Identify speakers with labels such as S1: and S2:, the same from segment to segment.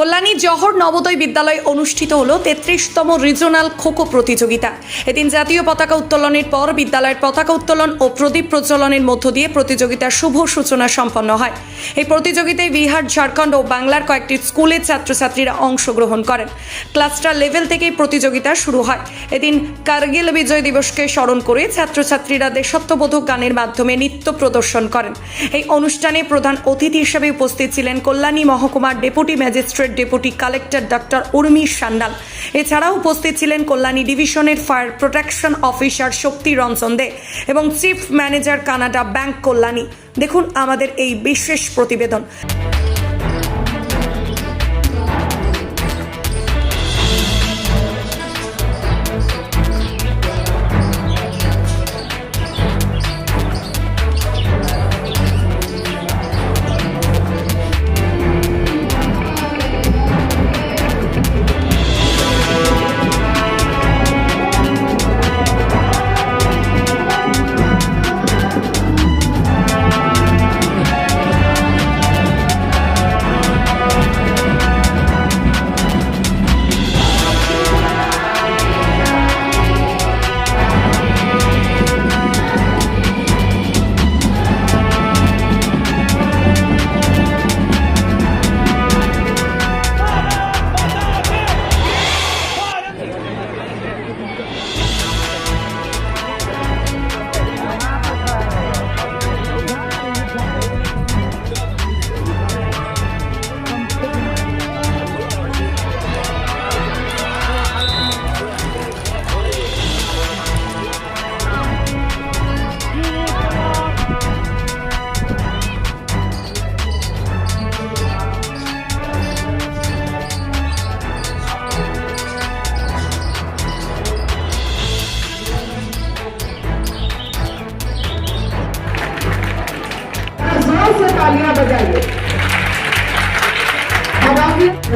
S1: কল্যাণী জহর নবোদয় বিদ্যালয়ে অনুষ্ঠিত হলো তেত্রিশতম রিজনাল খোখো প্রতিযোগিতা। এদিন জাতীয় পতাকা উত্তোলনের পর বিদ্যালয়ের পতাকা উত্তোলন ও প্রদীপ প্রজ্বলনের মধ্য দিয়ে প্রতিযোগিতার শুভ সূচনা সম্পন্ন হয়। এই প্রতিযোগিতায় বিহার, ঝাড়খণ্ড ও বাংলার কয়েকটি স্কুলের ছাত্রছাত্রীরা অংশগ্রহণ করেন। ক্লাস্টার লেভেল থেকেই প্রতিযোগিতা শুরু হয়। এদিন কার্গিল বিজয় দিবসকে স্মরণ করে ছাত্রছাত্রীরা দেশত্ববোধক গানের মাধ্যমে নৃত্য প্রদর্শন করেন। এই অনুষ্ঠানে প্রধান অতিথি হিসেবে উপস্থিত ছিলেন কল্যাণী মহকুমার deputy magistrate deputy collector doctor Urmi Sandal. এছাড়াও উপস্থিত ছিলেন কল্যাণী ডিভিশনের fire protection officer Shakti Ranjan De এবং chief manager Canara bank Kalyani. দেখুন আমাদের এই বিশেষ প্রতিবেদন।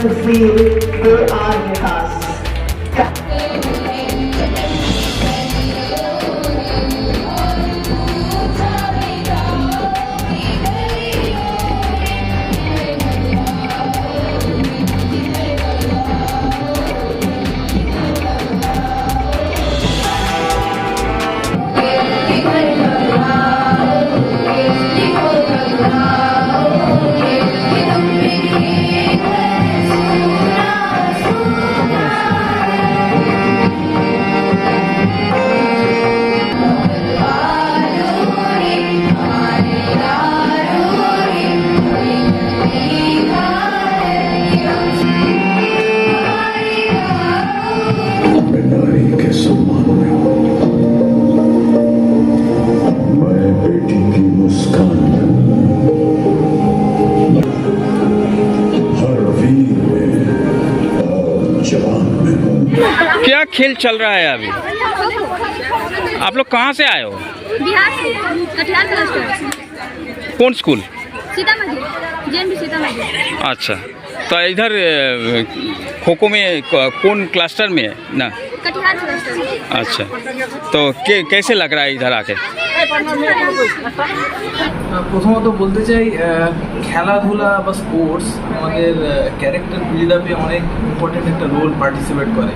S2: to see who are
S3: us. खेल चल रहा है अभी आप लोग कहाँ से आए हो
S4: बिहार से कटिहार क्लस्टर
S3: कौन स्कूल
S4: सीतामढ़ी जेएनबी सीतामढ़ी
S3: अच्छा तो इधर खो खो में क- कौन क्लस्टर में है ना
S4: कटिहार क्लस्टर
S3: अच्छा तो के, कैसे लग रहा है इधर आके
S5: প্রথমত বলতে চাই আহ, খেলাধুলা বা স্পোর্টস আমাদের ক্যারেক্টার বিল্ড আপে অনেক ইম্পর্টেন্ট একটা রোল পার্টিসিপেট করে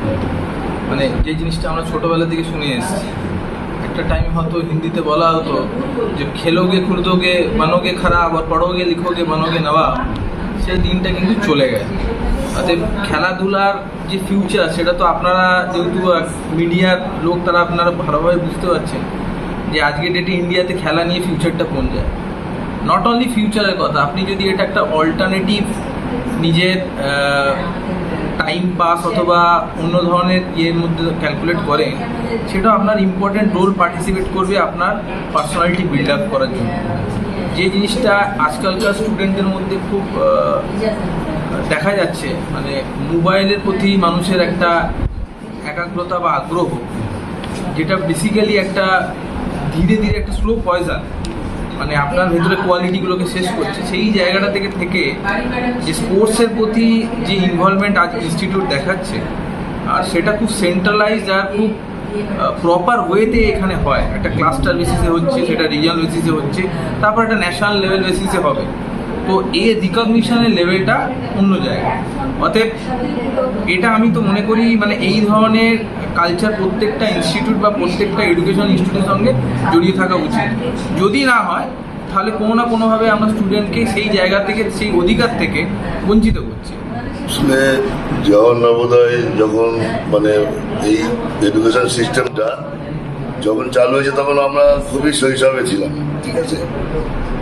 S5: মানে যে জিনিসটা আমরা ছোটোবেলা থেকে শুনে এসেছি। একটা টাইম হয়তো হিন্দিতে বলা হতো যে, খেলোগে খুলদোগে বানোগে খারাপ আর পড়োগে, লিখোগে, বানোগে নেওয়া সেই দিনটা কিন্তু চলে গেছে অতএব খেলাধুলার যে ফিউচার সেটা তো আপনারা যেহেতু মিডিয়ার লোক, তারা আপনারা ভালোভাবে বুঝতে পারছেন যে, আজকের ডেটে ইন্ডিয়াতে খেলা নিয়ে ফিউচারটা কোন যায়। নট অনলি ফিউচারের কথা, আপনি যদি এটা একটা অল্টারনেটিভ নিজের টাইম পাস অথবা অন্য ধরনের ইয়ের মধ্যে ক্যালকুলেট করেন সেটা আপনার ইম্পর্টেন্ট রোল পার্টিসিপেট করবে আপনার পার্সোনালিটি বিল্ড আপ করার জন্য। যে জিনিসটা আজকালকার স্টুডেন্টদের মধ্যে খুব দেখা যাচ্ছে মানে মোবাইলের প্রতি মানুষের একটা একাগ্রতা বা আগ্রহ, যেটা বেসিক্যালি একটা ধীরে ধীরে একটা স্লো পয়সা মানে আপনার ভেতরে কোয়ালিটিগুলোকে শেষ করছে, সেই জায়গাটা থেকে থেকে যে স্পোর্টসের প্রতি যে ইনভলভমেন্ট আজ ইনস্টিটিউট দেখাচ্ছে, আর সেটা খুব সেন্ট্রালাইজড আর খুব প্রপার ওয়েতে এখানে হয়। একটা ক্লাস্টার বেসিসে হচ্ছে, সেটা রিজিয়নাল বেসিসে হচ্ছে, তারপর একটা ন্যাশনাল লেভেল বেসিসে হবে। তো এই রিকগনিশনের লেভেলটা অন্য জায়গায়। অতএব এটা আমি তো মনে করি মানে এই ধরনের কালচার প্রত্যেকটা ইনস্টিটিউট বা প্রত্যেকটা এডুকেশন ইনস্টিটিউটের সঙ্গে জড়িয়ে থাকা উচিত। যদি না হয়, তাহলে কোনো না কোনোভাবে আমরা স্টুডেন্টকে সেই জায়গা থেকে, সেই অধিকার থেকে বঞ্চিত করছি।
S6: আসলে জওয়াহর নবোদয় যখন মানে এই এডুকেশন সিস্টেমটা যখন চালু হয়েছে, তখন আমরা খুবই শৈশবে ছিলাম, ঠিক আছে?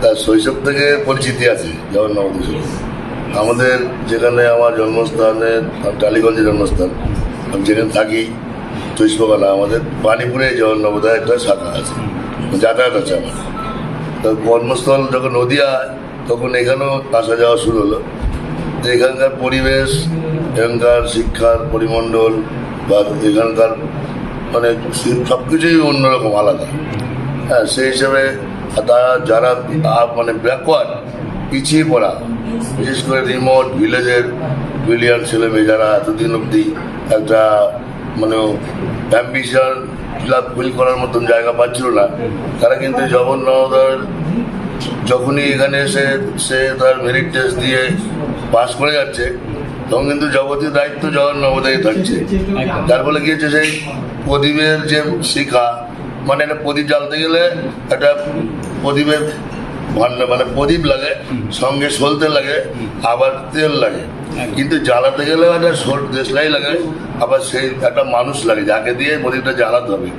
S6: তার শৈশব থেকে পরিচিতি আছে জওয়াহর নবোদয় আমাদের যেখানে আমার জন্মস্থানে টালিগঞ্জে জন্মস্থান, আমি যেখানে থাকি চৈষ্পকালা আমাদের পানিপুরে নবোদয় একটা শাখা আছে, যাতায়াত আছে আমার তো কর্মস্থল যখন নদিয়া, তখন এখানেও আসা যাওয়া শুরু হলো। তো এখানকার পরিবেশ, এখানকার শিক্ষার পরিমণ্ডল, বা এখানকার মানে সব কিছুই অন্যরকম, আলাদা। হ্যাঁ সেই হিসাবে যারা, আ- মানে ব্যাকওয়ার্ড পিছিয়ে পড়া, বিশেষ করে রিমোট ভিলেজের বিলিয়ন ছেলে মেয়ে যারা এতদিন অবধি একটা মানে অ্যাম্বিশন ফিল করার মতন জায়গা পাচ্ছিল না, তারা কিন্তু জগন্নাথের, যখনই এখানে এসে, সে তার মেরিট টেস্ট দিয়ে পাস করে যাচ্ছে, তখন কিন্তু যাবতীয় দায়িত্ব জগন নবোদয় থাকছে। তার ফলে কি হচ্ছে, সেই প্রদীপের যে শিখা মানে একটা প্রদীপ জ্বালতে গেলে একটা প্রদীপের ভান্ডার মানে প্রদীপ লাগে সঙ্গে সলতে লাগে আবার তেল লাগে। কিন্তু জ্বালাতে গেলে একটা দেশলাই লাগে আবার সেই একটা মানুষ লাগে যাকে দিয়ে প্রদীপটা জ্বালাতে হবে।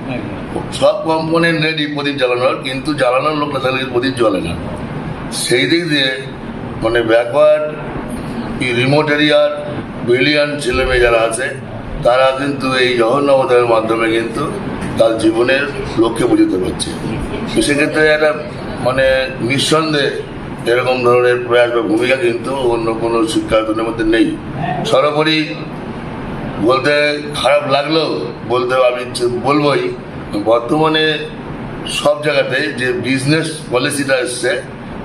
S6: সব কম্পোনেন্ট রেডি প্রদীপ জ্বালানোর কিন্তু জ্বালানোর লোক না থাকলে প্রদীপ জ্বলে না। সেই দিক দিয়ে মানে ব্যাকওয়ার্ড রিমোট এরিয়ার বিলিয়ন ছেলে মেয়ে যারা আছে তারা কিন্তু এই জহর মাধ্যমে কিন্তু তার জীবনের লক্ষ্যে বুঝতে পারছে। সেক্ষেত্রে একটা মানে নিঃসন্দেহে এরকম ধরনের প্রয়াস বা ভূমিকা কিন্তু অন্য কোনো শিক্ষায়তনের মধ্যে নেই। সর্বোপরি বলতে খারাপ লাগলেও বলতে আমি বলবোই, বর্তমানে সব জায়গাতে যে বিজনেস পলিসিটা এসছে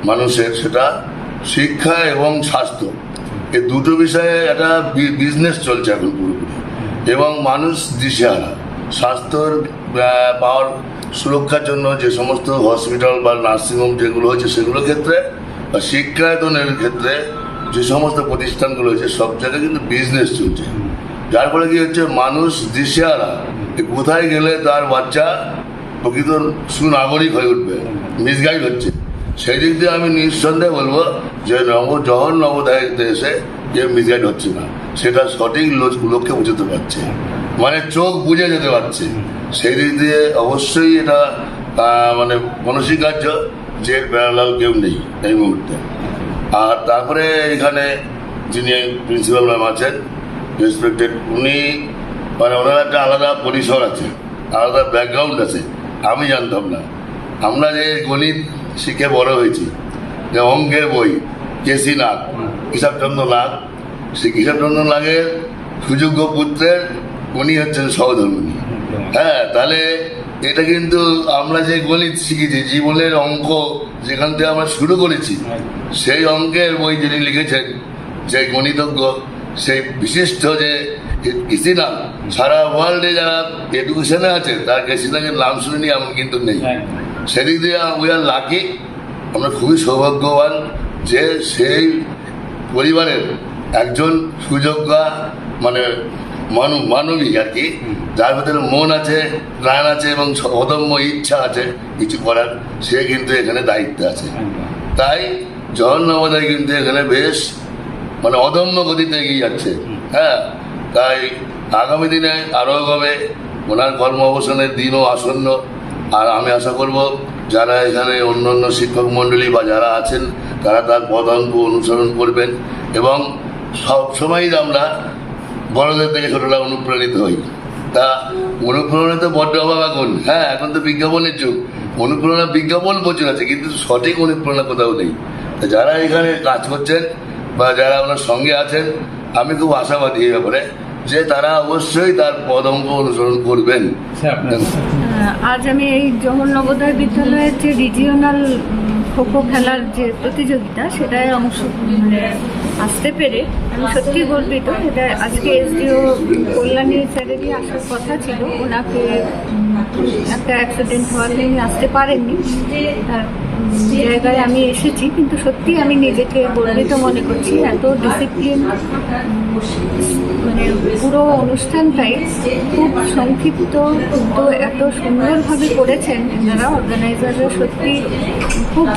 S6: মানুষের, সেটা শিক্ষা এবং স্বাস্থ্য এই দুটো বিষয়ে একটা বিজনেস চলছে এখন পুরোপুরি। এবং মানুষ দিশেহারা, স্বাস্থ্যর পাওয়ার সুরক্ষার জন্য যে সমস্ত হসপিটাল বা নার্সিংহোম যেগুলো হচ্ছে সেগুলোর ক্ষেত্রে, বা শিক্ষায়তনের ক্ষেত্রে যে সমস্ত প্রতিষ্ঠানগুলো হয়েছে, সব জায়গায় কিন্তু বিজনেস চলছে। যার ফলে কি হচ্ছে, মানুষ দিশেহারা কোথায় গেলে তার বাচ্চা প্রকৃত সুনাগরিক হয়ে উঠবে মিসগাইড হচ্ছে। সেই দিক দিয়ে আমি নিঃসন্দেহে বলব যে নব, জহর নবোদয়তে এসে যে মিসগাইড হচ্ছে না, সেটা সঠিক লক্ষ্যে বুঝতে পারছে। মানে চোখ বুঝে যেতে পারছে। সেই দিক দিয়ে অবশ্যই এটা মানে মনস্বীকার্য যে প্যারালাল কেউ নেই এই মুহূর্তে। আর তারপরে এখানে যিনি প্রিন্সিপাল ম্যাম আছেন রেসপেক্টেড উনি মানে ওনার একটা আলাদা পরিসর আছে আলাদা ব্যাকগ্রাউন্ড আছে আমি জানতাম না। আমরা যে গণিত শিখে বড় হয়েছি যে অঙ্কের বই কেসি নাগ কেশবচন্দ্র নাগ সেই কেশবচন্দ্র নাগের সুযোগ্য পুত্রের উনি হচ্ছেন সহধর্মিনী। হ্যাঁ তাহলে এটা কিন্তু আমরা যে গণিত শিখেছি জীবনের অঙ্ক যেখান থেকে আমরা শুরু করেছি সেই অঙ্কের বই যিনি লিখেছেন যে গণিতজ্ঞ সেই বিশিষ্ট যে কৃষিনাম সারা ওয়ার্ল্ডে যারা এডুকেশনে আছে তার কৃষিনামের নাম শুনিনি এমন কিন্তু নেই। সেদিক দিয়ে উই আর লাকি আমরা খুবই সৌভাগ্যবান যে সেই পরিবারের একজন সুযোগ্যা মানে মানব মানবী আর কি যার ভেতরে মন আছে প্রাণ আছে এবং অদম্য ইচ্ছা আছে কিছু করার সে কিন্তু এখানে দায়িত্বে আছে। তাই জহর নবোদয় কিন্তু এখানে বেশ মানে অদম্য গতিতে এগিয়ে যাচ্ছে। হ্যাঁ তাই আগামী দিনে আরও হবে। ওনার কর্ম অবসানের দিনও আসন্ন। আর আমি আশা করব যারা এখানে অন্য অন্য শিক্ষক মণ্ডলী বা যারা আছেন তারা তার পদাঙ্ক অনুসরণ করবেন এবং সব সময়ই আমরা বড়দের থেকে ছোটরা অনুপ্রাণিত হই। তা অনুপ্রেরণা তো বড্ড অভাব এখন। হ্যাঁ এখন তো বিজ্ঞাপনের যুগ। অনুপ্রেরণা বিজ্ঞাপন প্রচুর আছে কিন্তু সঠিক অনুপ্রেরণা কোথাও নেই। যারা এখানে কাজ করছেন বা যারা আপনার সঙ্গে আছেন আমি খুব আশাবাদী এই ব্যাপারে যে তারা অবশ্যই তার পদঙ্ক অনুসরণ করবেন।
S7: আহ, আজ আমি এই জহর নবোদয় বিদ্যালয়ের যে রিজিওনাল খোখো খেলার যে প্রতিযোগিতা সেটায় অংশ মানে আসতে পেরে আমি সত্যি গর্বিত। এটা আজকে এসডিও কল্যাণী স্যারেরই আসার কথা ছিল। ওনাকে একটা অ্যাক্সিডেন্ট হওয়াতে উনি আসতে পারেননি। জায়গায় আমি এসেছি, কিন্তু সত্যি আমি নিজেকে গর্বিত মনে করছি। এত ডিসিপ্লিন মানে পুরো অনুষ্ঠানটাই খুব সংক্ষিপ্ত, কিন্তু এত সুন্দরভাবে করেছেন। এনারা অর্গানাইজাররা সত্যি খুব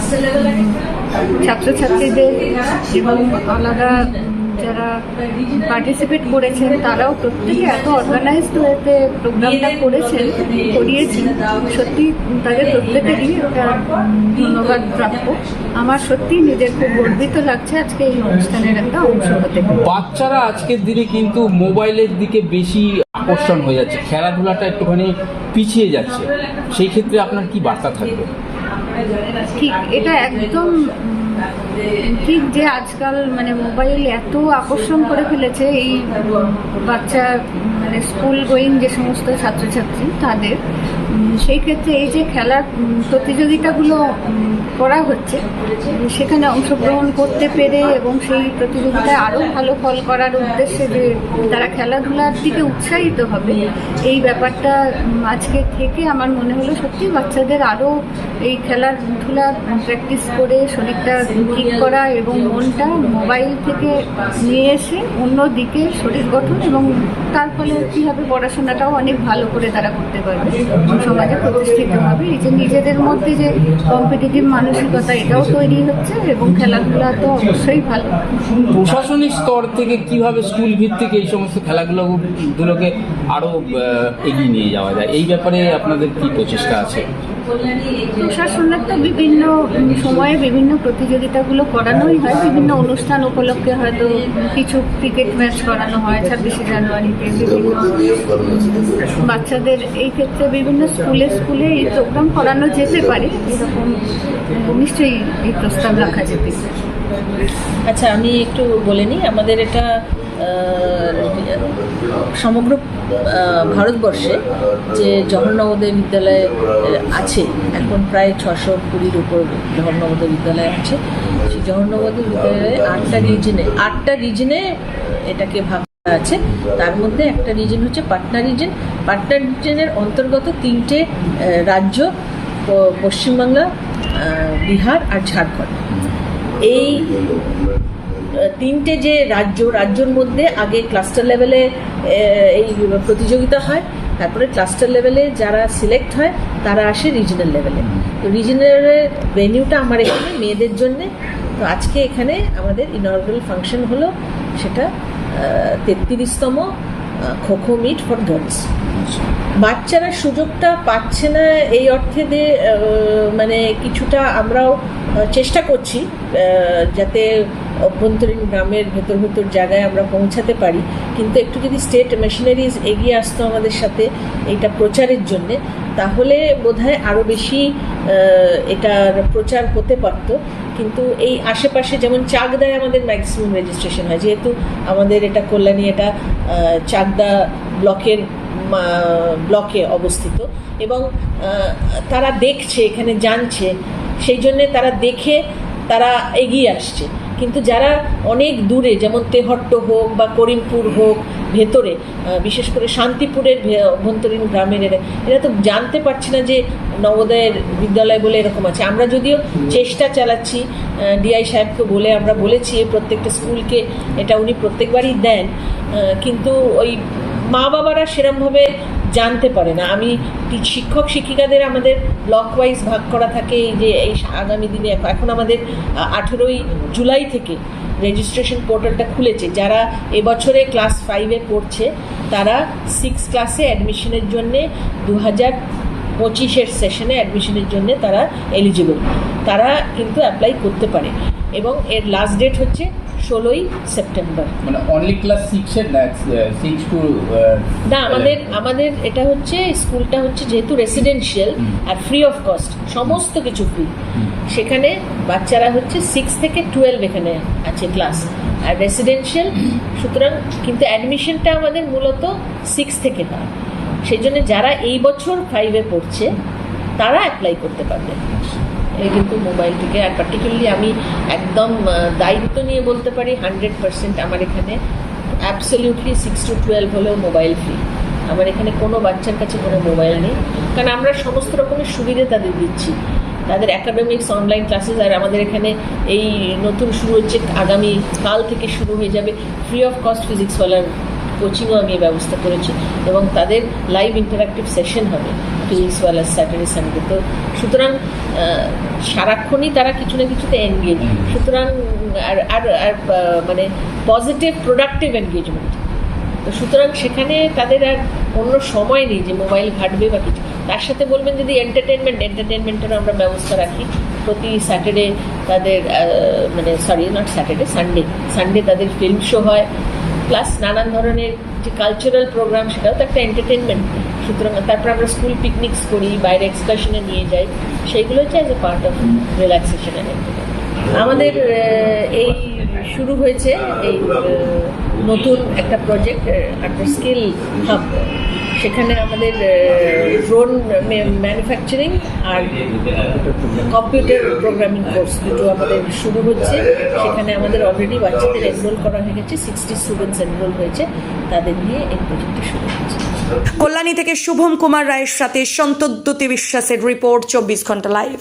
S7: ছাত্রছাত্রীদের এবং আলাদা যারা পার্টিসিপেট করেছেন, তারাও প্রত্যেকে এত অর্গানাইজড ওয়েতে প্রোগ্রামটা করেছেন, করিয়েছেন। সত্যি তাদের প্রত্যেকেরই একটা ধন্যবাদ প্রাপ্য। আমার সত্যি নিজের খুব গর্বিত লাগছে আজকে এই অনুষ্ঠানের একটা অংশ হতে।
S8: বাচ্চারা আজকের দিনে কিন্তু মোবাইলের দিকে বেশি আকর্ষণ হয়ে যাচ্ছে। খেলাধুলাটা একটুখানি পিছিয়ে যাচ্ছে। সেই ক্ষেত্রে আপনার কি বার্তা থাকবে?
S7: ঠিক এটা একদম ঠিক যে আজকাল মানে মোবাইল এত আকর্ষণ করে ফেলেছে, এই বাচ্চা মানে স্কুল গোয়িং যে সমস্ত ছাত্রছাত্রী তাদের সেই ক্ষেত্রে এই যে খেলার প্রতিযোগিতাগুলো করা হচ্ছে, সেখানে অংশগ্রহণ করতে পেরে এবং সেই প্রতিযোগিতায় আরও ভালো ফল করার উদ্দেশ্যে যে তারা খেলাধুলার দিকে উৎসাহিত হবে, এই ব্যাপারটা আজকে থেকে আমার মনে হলো সত্যি বাচ্চাদের আরও এই খেলাধুলা প্র্যাকটিস করে শরীরটা ঠিক করা এবং মনটা মোবাইল থেকে নিয়ে এসে অন্য দিকে শরীর গঠন এবং তার ফলে কী হবে পড়াশোনাটাও অনেক ভালো করে তারা করতে পারবে। সমাজে প্রতিষ্ঠিত হবে। এই যে নিজেদের মধ্যে যে কম্পিটিটিভ মানসিকতা, এটাও তৈরি হচ্ছে এবং খেলাধুলা তো অবশ্যই ভালো।
S8: প্রশাসনিক স্তর থেকে কীভাবে স্কুল ভিত্তিক এই সমস্ত খেলাগুলো আরও এগিয়ে নিয়ে যাওয়া যায়? এই ব্যাপারে আপনাদের কি প্রচেষ্টা আছে?
S7: প্রশাসনের তো বিভিন্ন সময়ে বিভিন্ন প্রতিযোগিতাগুলো করানোই হয়, বিভিন্ন অনুষ্ঠান উপলক্ষে হয়তো কিছু ক্রিকেট ম্যাচ করানো হয়, ছাব্বিশে জানুয়ারিতে বিভিন্ন বাচ্চাদের এই ক্ষেত্রে বিভিন্ন স্কুলে স্কুলে এই প্রোগ্রাম করানো যেতে পারে, এরকম নিশ্চয়ই এই প্রস্তাব রাখা যেতে
S9: আচ্ছা আমি একটু বলে নিই, আমাদের এটা সমগ্র ভারতবর্ষে যে জওহর নবোদয় বিদ্যালয় আছে, এখন প্রায় ছশো কুড়ির উপর জওহর নবোদয় বিদ্যালয় আছে। সেই জওহর নবোদয় বিদ্যালয়ে আটটা রিজনে আটটা রিজনে এটাকে ভাগ আছে। তার মধ্যে একটা রিজন হচ্ছে পাটনা রিজন পাটনা রিজনের অন্তর্গত তিনটে রাজ্য পশ্চিমবাংলা বিহার আর ঝাড়খণ্ড। এই তিনটে যে রাজ্য, রাজ্যর মধ্যে আগে ক্লাস্টার লেভেলে এই প্রতিযোগিতা হয়, তারপরে ক্লাস্টার লেভেলে যারা সিলেক্ট হয়, তারা আসে রিজনাল লেভেলে তো রিজনালের ভেনিউটা আমার এখানে মেয়েদের জন্যে। তো আজকে এখানে আমাদের ইনঅর্গাল ফাংশন হলো সেটা তেত্রিশতম খোখো মিট ফর গার্লস বাচ্চারা সুযোগটা পাচ্ছে না এই অর্থে যে মানে কিছুটা আমরাও চেষ্টা করছি যাতে অভ্যন্তরীণ গ্রামের ভেতর ভেতর জায়গায় আমরা পৌঁছাতে পারি। কিন্তু একটু যদি স্টেট মেশিনারিজ এগিয়ে আসতো আমাদের সাথে এইটা প্রচারের জন্যে, তাহলে বোধহয় আরও বেশি এটার প্রচার হতে পারতো। কিন্তু এই আশেপাশে যেমন চাকদায় আমাদের ম্যাক্সিমাম রেজিস্ট্রেশন হয়, যেহেতু আমাদের এটা কল্যাণী এটা চাকদা ব্লকের ব্লকে অবস্থিত। এবং তারা দেখছে, এখানে জানছে, সেই জন্যে তারা দেখে তারা এগিয়ে আসছে। কিন্তু যারা অনেক দূরে, যেমন তেহট্ট হোক বা করিমপুর হোক, ভেতরে বিশেষ করে শান্তিপুরের অভ্যন্তরীণ গ্রামের এরা এরা তো জানতে পারছে না যে নবোদয়ের বিদ্যালয় বলে এরকম আছে। আমরা যদিও চেষ্টা চালাচ্ছি ডিআই সাহেবকে বলে আমরা বলেছি প্রত্যেকটা স্কুলকে এটা উনি প্রত্যেকবারই দেন কিন্তু ওই মা বাবারা সেরমভাবে জানতে পারে না। আমি শিক্ষক শিক্ষিকাদের আমাদের ব্লক ওয়াইজ ভাগ করা থাকে, এই যে এই আগামী দিনে এখন- আমাদের আঠেরোই জুলাই থেকে রেজিস্ট্রেশন পোর্টালটা খুলেছে। যারা এবছরে ক্লাস ফাইভে পড়ছে, তারা সিক্স ক্লাসে অ্যাডমিশনের জন্যে দু হাজার পঁচিশের সেশনে অ্যাডমিশনের জন্য তারা এলিজিবল তারা কিন্তু অ্যাপ্লাই করতে পারে। এবং এর লাস্ট ডেট হচ্ছে ষোলোই সেপ্টেম্বর।
S8: মানে অনলি ক্লাস সিক্সের সিক্স টু
S9: না আমাদের আমাদের এটা হচ্ছে স্কুলটা হচ্ছে যেহেতু রেসিডেন্সিয়াল আর ফ্রি অফ কস্ট সমস্ত কিছু ফ্রি সেখানে বাচ্চারা হচ্ছে সিক্স থেকে টুয়েলভ এখানে আছে ক্লাস আর রেসিডেন্সিয়াল সুতরাং কিন্তু অ্যাডমিশনটা আমাদের মূলত সিক্স থেকে হয় সেই জন্য যারা এই বছর ফাইভে পড়ছে, তারা অ্যাপ্লাই করতে পারবে। এ কিন্তু মোবাইল থেকে আর পার্টিকুলারলি আমি একদম দায়িত্ব নিয়ে বলতে পারি হান্ড্রেড পার্সেন্ট আমার এখানে অ্যাবসলিউটলি সিক্স টু টুয়েলভ হলেও মোবাইল ফ্রি আমার এখানে কোনো বাচ্চার কাছে কোনো মোবাইল নেই। কারণ আমরা সমস্ত রকমের সুবিধে তাদের দিচ্ছি। তাদের অ্যাকাডেমিক্স অনলাইন ক্লাসেস আর আমাদের এখানে এই নতুন শুরু হচ্ছে, আগামী কাল থেকে শুরু হয়ে যাবে ফ্রি অফ কস্ট ফিজিক্সওয়ালার কোচিংও আমি ব্যবস্থা করেছি এবং তাদের লাইভ ইন্টারাক্টিভ সেশন হবে ফিজিক্সওয়ালার স্যাটারডে সানডে তো সুতরাং সারাক্ষণই তারা কিছু না কিছুতে এনগেজ সুতরাং আর আর আর মানে পজিটিভ প্রোডাক্টিভ এনগেজমেন্ট তো সুতরাং সেখানে তাদের আর অন্য সময় নেই যে মোবাইল ঘাটবে বা কিছু। তার সাথে বলবেন যদি এন্টারটেনমেন্ট এন্টারটেনমেন্টেরও আমরা ব্যবস্থা রাখি। প্রতি স্যাটারডে তাদের মানে sorry not Saturday Sunday Sunday তাদের ফিল্ম শো হয় প্লাস নানান ধরনের যে কালচারাল প্রোগ্রাম সেটাও তো একটা এন্টারটেনমেন্ট সুতরাং তারপর আমরা স্কুল পিকনিক্স করি, বাইরে এক্সকার্শনে নিয়ে যাই। সেইগুলো হচ্ছে as a part of relaxation আমাদের এই শুরু হয়েছে এই নতুন একটা প্রজেক্ট একটা স্কিল হাব সেখানে আমাদের ড্রোন ম্যানুফ্যাকচারিং আর কম্পিউটার প্রোগ্রামিং কোর্স দুটো আমাদের শুরু হচ্ছে। সেখানে আমাদের অলরেডি বাচ্চাদের এনরোল করা হয়ে গেছে সিক্সটি স্টুডেন্টস এনরোল হয়েছে। তাদের নিয়ে এই প্রজেক্টটা শুরু হচ্ছে।
S1: কল্যাণী থেকে শুভম কুমার রায়ের সাথে সন্তদ্যুতি বিশ্বাসের রিপোর্ট চব্বিশ ঘণ্টা লাইভ